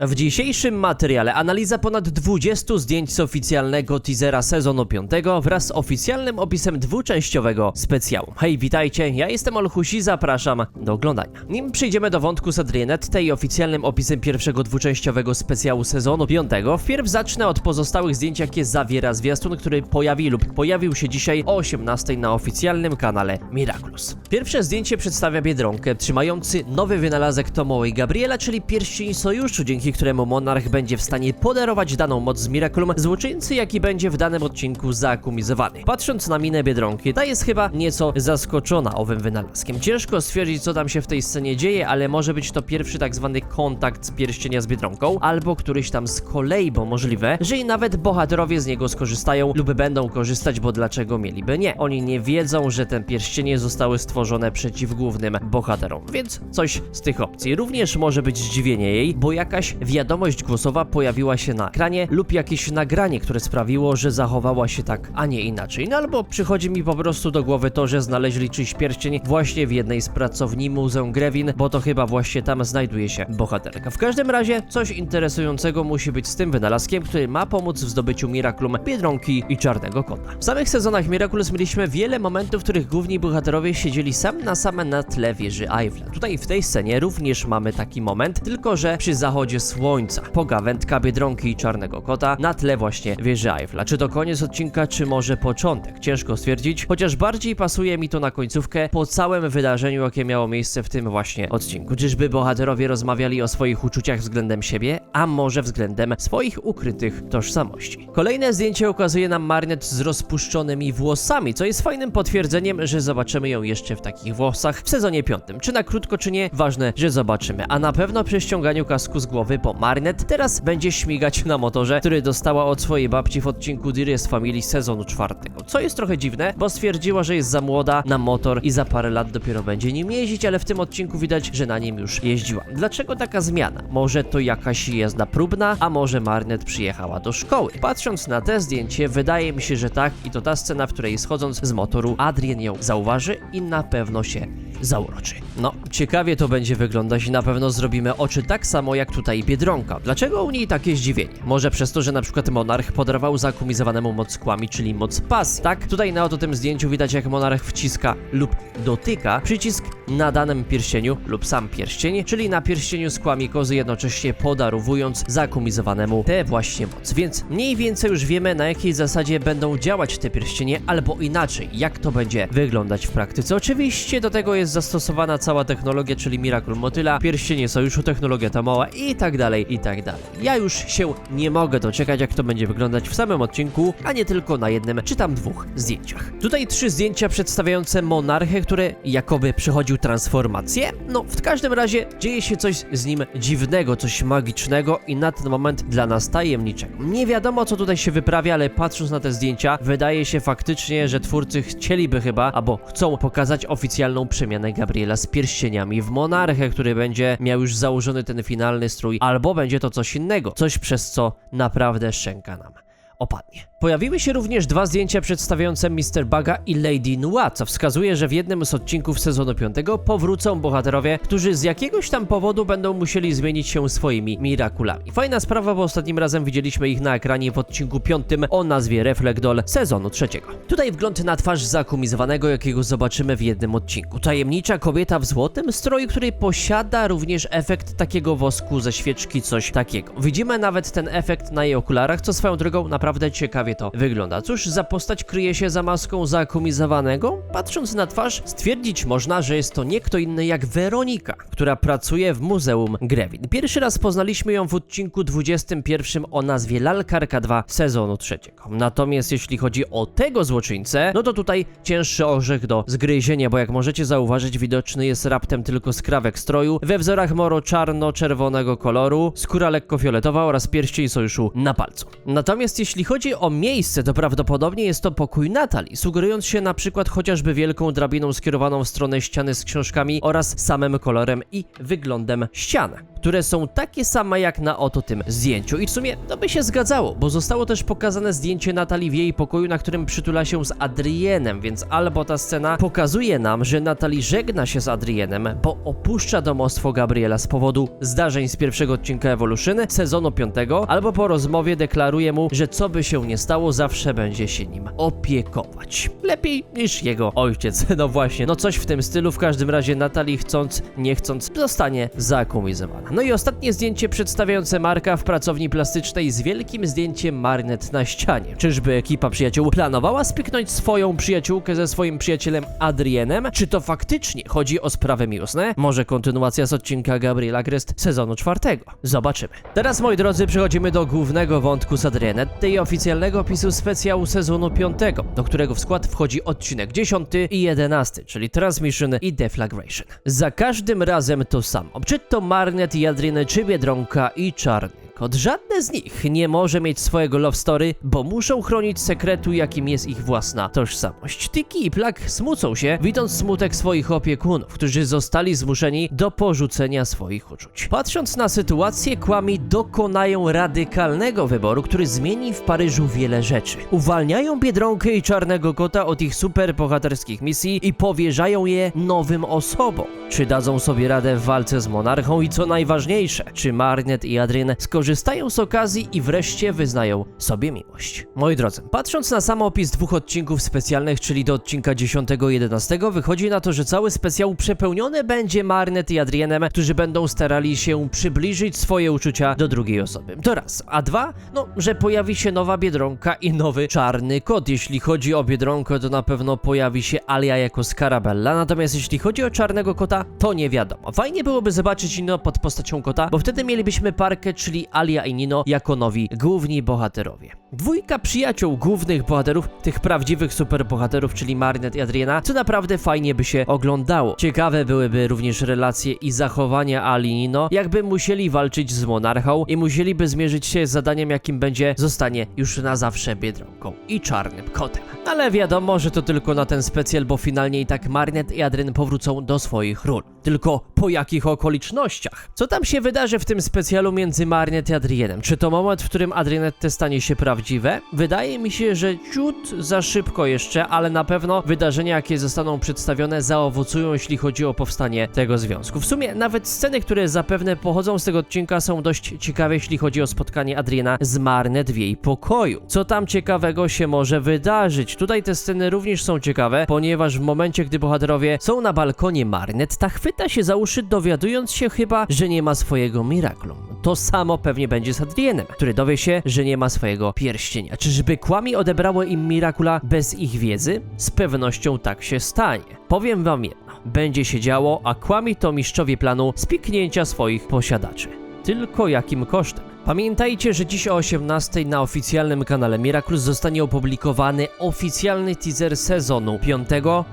W dzisiejszym materiale analiza ponad 20 zdjęć z oficjalnego teasera sezonu 5 wraz z oficjalnym opisem dwuczęściowego specjału. Hej, witajcie, ja jestem Olchusi zapraszam do oglądania. Nim przejdziemy do wątku z Adrianette i oficjalnym opisem pierwszego dwuczęściowego specjału sezonu 5, wpierw zacznę od pozostałych zdjęć, jakie zawiera zwiastun, który pojawi lub pojawił się dzisiaj o 18 na oficjalnym kanale Miraculous. Pierwsze zdjęcie przedstawia Biedronkę, trzymający nowy wynalazek Tomoe i Gabriela, czyli pierścień sojuszu, dzięki któremu monarch będzie w stanie podarować daną moc z Miraculum złoczyńcy, jaki będzie w danym odcinku zaakumizowany. Patrząc na minę Biedronki, ta jest chyba nieco zaskoczona owym wynalazkiem. Ciężko stwierdzić, co tam się w tej scenie dzieje, ale może być to pierwszy tak zwany kontakt z pierścienia z Biedronką, albo któryś tam z kolei, bo możliwe, że i nawet bohaterowie z niego skorzystają lub będą korzystać, bo dlaczego mieliby nie? Oni nie wiedzą, że te pierścienie zostały stworzone przeciw głównym bohaterom, więc coś z tych opcji. Również może być zdziwienie jej, bo jakaś wiadomość głosowa pojawiła się na ekranie lub jakieś nagranie, które sprawiło, że zachowała się tak, a nie inaczej. No albo przychodzi mi po prostu do głowy to, że znaleźli czyjś pierścień właśnie w jednej z pracowni Muzeum Grevin, bo to chyba właśnie tam znajduje się bohaterka. W każdym razie coś interesującego musi być z tym wynalazkiem, który ma pomóc w zdobyciu Miraculum, Biedronki i Czarnego Kota. W samych sezonach Miraculous mieliśmy wiele momentów, w których główni bohaterowie siedzieli sam na same na tle wieży Eiffla. Tutaj w tej scenie również mamy taki moment, tylko że przy zachodzie słońca. Pogawędka Biedronki i Czarnego Kota na tle właśnie wieży Eiffla. Czy to koniec odcinka, czy może początek? Ciężko stwierdzić, chociaż bardziej pasuje mi to na końcówkę po całym wydarzeniu, jakie miało miejsce w tym właśnie odcinku. Czyżby bohaterowie rozmawiali o swoich uczuciach względem siebie, a może względem swoich ukrytych tożsamości. Kolejne zdjęcie ukazuje nam Marnet z rozpuszczonymi włosami, co jest fajnym potwierdzeniem, że zobaczymy ją jeszcze w takich włosach w sezonie piątym. Czy na krótko, czy nie, ważne, że zobaczymy. A na pewno przy ściąganiu kasku z głowy, bo Marnet teraz będzie śmigać na motorze, który dostała od swojej babci w odcinku Dearest Family sezonu czwartego. Co jest trochę dziwne, bo stwierdziła, że jest za młoda na motor i za parę lat dopiero będzie nim jeździć, ale w tym odcinku widać, że na nim już jeździła. Dlaczego taka zmiana? Może to jakaś jazda próbna, a może Marnet przyjechała do szkoły. Patrząc na te zdjęcie, wydaje mi się, że tak i to ta scena, w której schodząc z motoru Adrien ją zauważy i na pewno się zauroczy. No, ciekawie to będzie wyglądać i na pewno zrobimy oczy tak samo jak tutaj Biedronka. Dlaczego u niej takie zdziwienie? Może przez to, że na przykład monarch podarował zakumizowanemu moc kłami, czyli moc pas. Tak, tutaj na oto tym zdjęciu widać jak monarch wciska lub dotyka przycisk na danym pierścieniu lub sam pierścień, czyli na pierścieniu z kłami kozy jednocześnie podarowując zakumizowanemu tę właśnie moc. Więc mniej więcej już wiemy na jakiej zasadzie będą działać te pierścienie, albo inaczej, jak to będzie wyglądać w praktyce. Oczywiście do tego jest zastosowana cała technologia, czyli Miracle Motyla, pierścienie sojuszu, technologia Tamoa i tak dalej, i tak dalej. Ja już się nie mogę doczekać, jak to będzie wyglądać w samym odcinku, a nie tylko na jednym czy tam dwóch zdjęciach. Tutaj trzy zdjęcia przedstawiające monarchę, który jakoby transformację. No, w każdym razie dzieje się coś z nim dziwnego, coś magicznego i na ten moment dla nas tajemniczego. Nie wiadomo, co tutaj się wyprawia, ale patrząc na te zdjęcia, wydaje się faktycznie, że twórcy chcieliby chyba, albo chcą pokazać oficjalną przemianę Gabriela z pierścieniami w monarchę, który będzie miał już założony ten finalny strój, albo będzie to coś innego, coś przez co naprawdę szczęka nam opadnie. Pojawiły się również dwa zdjęcia przedstawiające Mr. Buga i Lady Noir, co wskazuje, że w jednym z odcinków sezonu 5 powrócą bohaterowie, którzy z jakiegoś tam powodu będą musieli zmienić się swoimi mirakulami. Fajna sprawa, bo ostatnim razem widzieliśmy ich na ekranie w odcinku 5 o nazwie Reflect Doll sezonu trzeciego. Tutaj wgląd na twarz zakumizowanego, jakiego zobaczymy w jednym odcinku. Tajemnicza kobieta w złotym stroju, której posiada również efekt takiego wosku ze świeczki, coś takiego. Widzimy nawet ten efekt na jej okularach, co swoją drogą naprawdę ciekawie to wygląda. Cóż za postać kryje się za maską zakumizowanego? Patrząc na twarz, stwierdzić można, że jest to nie kto inny jak Weronika, która pracuje w Muzeum Grevin. Pierwszy raz poznaliśmy ją w odcinku 21 o nazwie Lalkarka 2 sezonu trzeciego. Natomiast jeśli chodzi o tego złoczyńcę, no to tutaj cięższy orzech do zgryzienia, bo jak możecie zauważyć, widoczny jest raptem tylko skrawek stroju, we wzorach moro czarno-czerwonego koloru, skóra lekko fioletowa oraz pierścień sojuszu na palcu. Natomiast jeśli chodzi o miejsce, to prawdopodobnie jest to pokój Natalii, sugerując się na przykład chociażby wielką drabiną skierowaną w stronę ściany z książkami oraz samym kolorem i wyglądem ścian. Które są takie same jak na oto tym zdjęciu. I w sumie to by się zgadzało, bo zostało też pokazane zdjęcie Natalii w jej pokoju, na którym przytula się z Adrienem, więc albo ta scena pokazuje nam, że Natalii żegna się z Adrienem, bo opuszcza domostwo Gabriela z powodu zdarzeń z pierwszego odcinka Evolution sezonu 5, albo po rozmowie deklaruje mu, że co by się nie stało, zawsze będzie się nim opiekować. Lepiej niż jego ojciec. No właśnie, no coś w tym stylu. W każdym razie Natalii chcąc, nie chcąc, zostanie zakumizowana. No i ostatnie zdjęcie przedstawiające Marka w pracowni plastycznej z wielkim zdjęciem Marnet na ścianie. Czyżby ekipa przyjaciół planowała spiknąć swoją przyjaciółkę ze swoim przyjacielem Adrienem? Czy to faktycznie chodzi o sprawy miłosne? Może kontynuacja z odcinka Gabriela Grest sezonu czwartego? Zobaczymy. Teraz, moi drodzy, przechodzimy do głównego wątku z Adrienem, tej oficjalnego opisu specjału sezonu piątego, do którego w skład wchodzi odcinek 10 i 11, czyli Transmission i Deflagration. Za każdym razem to samo. Czy to Marnet i Adrienne, czy Biedronka i Czarny. Kot żadne z nich nie może mieć swojego love story, bo muszą chronić sekretu, jakim jest ich własna tożsamość. Tiki i Plak smucą się, widząc smutek swoich opiekunów, którzy zostali zmuszeni do porzucenia swoich uczuć. Patrząc na sytuację, Kłami dokonają radykalnego wyboru, który zmieni w Paryżu wiele rzeczy. Uwalniają Biedronkę i Czarnego Kota od ich superbohaterskich misji i powierzają je nowym osobom. Czy dadzą sobie radę w walce z monarchą i co najważniejsze, czy Marnet i Adrien skorzystają z okazji i wreszcie wyznają sobie miłość. Moi drodzy, patrząc na sam opis dwóch odcinków specjalnych, czyli do odcinka 10 i 11, wychodzi na to, że cały specjał przepełniony będzie Marnet i Adrienem, którzy będą starali się przybliżyć swoje uczucia do drugiej osoby. To raz. A dwa, no, że pojawi się nowa Biedronka i nowy Czarny Kot. Jeśli chodzi o Biedronkę, to na pewno pojawi się Alia jako Scarabella, natomiast jeśli chodzi o Czarnego Kota, to nie wiadomo. Fajnie byłoby zobaczyć Nino pod postacią kota, bo wtedy mielibyśmy parkę, czyli Alia i Nino jako nowi główni bohaterowie. Dwójka przyjaciół głównych bohaterów, tych prawdziwych superbohaterów, czyli Marnet i Adriana, co naprawdę fajnie by się oglądało. Ciekawe byłyby również relacje i zachowania Ali i Nino, jakby musieli walczyć z monarchą i musieliby zmierzyć się z zadaniem, jakim będzie zostanie już na zawsze Biedronką i Czarnym Kotem. Ale wiadomo, że to tylko na ten specjal, bo finalnie i tak Marnet i Adrian powrócą do swoich ról. Tylko po jakich okolicznościach? Co tam się wydarzy w tym specjalu między Marnet Adrienem? Czy to moment, w którym Adrianette stanie się prawdziwe? Wydaje mi się, że ciut za szybko jeszcze, ale na pewno wydarzenia, jakie zostaną przedstawione, zaowocują, jeśli chodzi o powstanie tego związku. W sumie nawet sceny, które zapewne pochodzą z tego odcinka, są dość ciekawe, jeśli chodzi o spotkanie Adriana z Marnet w jej pokoju. Co tam ciekawego się może wydarzyć? Tutaj te sceny również są ciekawe, ponieważ w momencie, gdy bohaterowie są na balkonie Marnet, ta chwyta się za uszy, dowiadując się chyba, że nie ma swojego Miraklum. To samo pewnie będzie z Adrienem, który dowie się, że nie ma swojego pierścienia. Czyżby kłami odebrało im Mirakula bez ich wiedzy? Z pewnością tak się stanie. Powiem wam jedno. Będzie się działo, a kłami to mistrzowie planu spiknięcia swoich posiadaczy. Tylko jakim kosztem? Pamiętajcie, że dziś o 18 na oficjalnym kanale Miraculous zostanie opublikowany oficjalny teaser sezonu 5,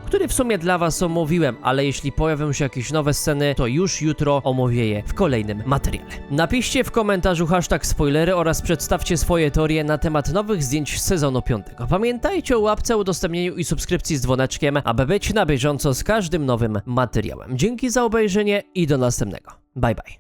który w sumie dla was omówiłem, ale jeśli pojawią się jakieś nowe sceny, to już jutro omówię je w kolejnym materiale. Napiszcie w komentarzu hashtag spoilery oraz przedstawcie swoje teorie na temat nowych zdjęć sezonu 5. Pamiętajcie o łapce, udostępnieniu i subskrypcji z dzwoneczkiem, aby być na bieżąco z każdym nowym materiałem. Dzięki za obejrzenie i do następnego. Bye bye.